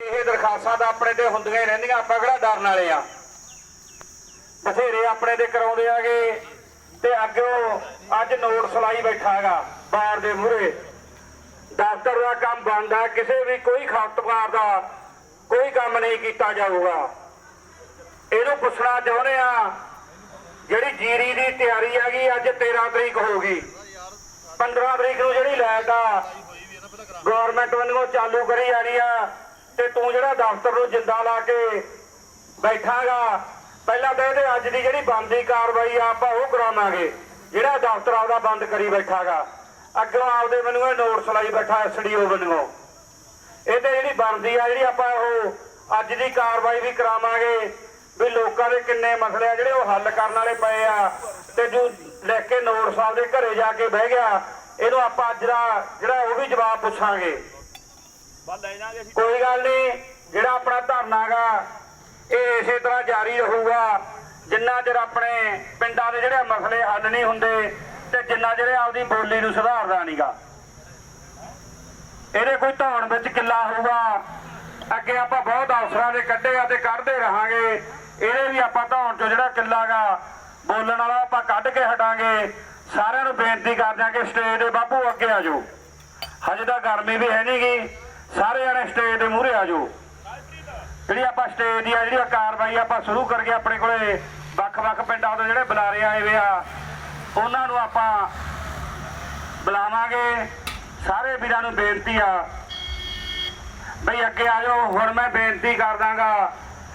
ਇਹ ਦਰਖਾਸਤਾਂ ਤਾਂ ਆਪਣੇ ਤੇ ਹੁੰਦੀਆਂ ਹੀ ਰਹਿੰਦੀਆਂ, ਆਪਾਂ ਕਿਹੜਾ ਡਰਨ ਵਾਲੇ ਆ? ਬਥੇਰੇ ਆਪਣੇ ਤੇ ਕਰਾਉਂਦੇ ਆਗੇ ਤੇ ਅੱਗੋਂ ਅੱਜ ਨੋਟ ਸਲਾਈ ਬੈਠਾ ਹੈਗਾ ਬਾਰ ਦੇ ਮੂਹਰੇ। ਦਫ਼ਤਰ ਦਾ ਕੰਮ ਬੰਦ ਕਿਸੇ ਵੀ ਕੋਈ ਖਪਤਕਾਰ ਦਾ ਕੋਈ ਕੰਮ ਨਹੀਂ ਕੀਤਾ ਜਾਊਗਾ। ਇਹਨੂੰ ਪੁੱਛਣਾ ਚਾਹੁੰਦੇ ਆ, ਜਿਹੜੀ ਜੀਰੀ ਦੀ ਤਿਆਰੀ ਹੈਗੀ, ਅੱਜ 13 ਤਰੀਕ ਹੋ ਗਈ। 15 ਤਰੀਕ ਨੂੰ ਜਿਹੜੀ ਲਾਈਟ ਆ ਗਵਰਨਮੈਂਟ ਵੱਲੋਂ ਚਾਲੂ ਕਰੀ ਜਾਣੀ ਆ ਤੇ ਤੂੰ ਜਿਹੜਾ ਦਫ਼ਤਰ ਨੂੰ ਜਿੰਦਾ ਲਾ ਕੇ ਬੈਠਾਗਾ, ਪਹਿਲਾਂ ਤਾਂ ਇਹਦੇ ਅੱਜ ਦੀ ਜਿਹੜੀ ਬੰਦ ਕਾਰਵਾਈ ਆ, ਆਪਾਂ ਉਹ ਕਰਾਵਾਂਗੇ। ਜਿਹੜਾ ਦਫ਼ਤਰ ਆਪਦਾ ਬੰਦ ਕਰੀ ਬੈਠਾਗਾ। ਅੱਗੋਂ ਆਪਦੇ ਮੈਨੂੰ ਇਹ ਨੋਟਸ ਲਾਈ ਬੈਠਾ ਐਸਡੀਓ ਵੱਲੋਂ। ਇਹ ਤੇ ਜਿਹੜੀ ਬਣਦੀ ਆ, ਜਿਹੜੀ ਆਪਾਂ ਉਹ ਅੱਜ ਦੀ ਕਾਰਵਾਈ ਵੀ ਕਰਾਵਾਂਗੇ, ਵੀ ਲੋਕਾਂ ਦੇ ਕਿੰਨੇ ਮਸਲੇ ਆ, ਜਿਹੜੇ ਉਹ ਹੱਲ ਕਰਨ ਵਾਲੇ ਪਏ ਆ। ਤੇ ਜੋ ਲੈ ਕੇ ਨੋਟਸ ਆਪਦੇ ਘਰੇ ਜਾ ਕੇ ਬਹਿ ਗਿਆ, ਇਹਨੂੰ ਆਪਾਂ ਅੱਜ ਦਾ ਜਿਹੜਾ ਉਹ ਵੀ ਜਵਾਬ ਪੁੱਛਾਂਗੇ। ਕੋਈ ਗੱਲ ਨਹੀਂ, ਜਿਹੜਾ ਆਪਣਾ ਧਰਨਾਗਾ ਇਹ ਇਸੇ ਤਰ੍ਹਾਂ ਜਾਰੀ ਰਹੂਗਾ। ਜਿੰਨਾ ਚਿਰ ਆਪਣੇ ਪਿੰਡਾਂ ਦੇ ਜਿਹੜੇ ਮਸਲੇ ਹੱਲ ਨਹੀਂ ਹੁੰਦੇ ਤੇ ਜਿੰਨਾ ਚਿਰ ਆਪਦੀ ਬੋਲੀ ਨੂੰ ਸੁਧਾਰਦਾ ਨਹੀਂਗਾ ਇਹਦੇ ਕੋਈ ਧੌਣ ਵਿੱਚ ਕਿੱਲਾ ਹੋਊਗਾ। ਅੱਗੇ ਆਪਾਂ ਬਹੁਤ ਅਫਸਰਾਂ ਦੇ ਕੱਢੇ ਆ ਤੇ ਕੱਢਦੇ ਰਹਾਂਗੇ। ਇਹਦੇ ਵੀ ਆਪਾਂ ਧੌਣ ਚੋਂ ਜਿਹੜਾ ਕਿੱਲਾਗਾ ਬੋਲਣ ਵਾਲਾ ਆਪਾਂ ਕੱਢ ਕੇ ਹਟਾਂਗੇ। ਸਾਰਿਆਂ ਨੂੰ ਬੇਨਤੀ ਕਰਦੇ ਆ ਕਿ ਸਟੇਜ ਦੇ ਬਾਪੂ ਅੱਗੇ ਆ ਜਾਓ। ਹਜੇ ਤਾਂ ਗਰਮੀ ਵੀ ਹੈ ਨਹੀਂਗੀ ਸਾਰੇ ਜਣੇ ਸਟੇਜ ਦੇ ਮੂਹਰੇ ਆ ਜਾਓ। ਜਿਹੜੀ ਆਪਾਂ ਸਟੇਜ ਦੀ ਆ ਜਿਹੜੀ ਕਾਰਵਾਈ ਆਪਾਂ ਸ਼ੁਰੂ ਕਰਕੇ ਆਪਣੇ ਕੋਲੇ ਵੱਖ-ਵੱਖ ਪਿੰਡਾਂ ਤੋਂ ਜਿਹੜੇ ਬੁਲਾਰੇ ਆਏ ਵੇ ਆ, ਉਹਨਾਂ ਨੂੰ ਆਪਾਂ ਬੁਲਾਵਾਂਗੇ। ਸਾਰੇ ਵੀਰਾਂ ਨੂੰ ਬੇਨਤੀ ਆ, ਬਈ ਅੱਗੇ ਆ ਜਾਓ। ਹੁਣ ਮੈਂ ਬੇਨਤੀ ਕਰਦਾਗਾ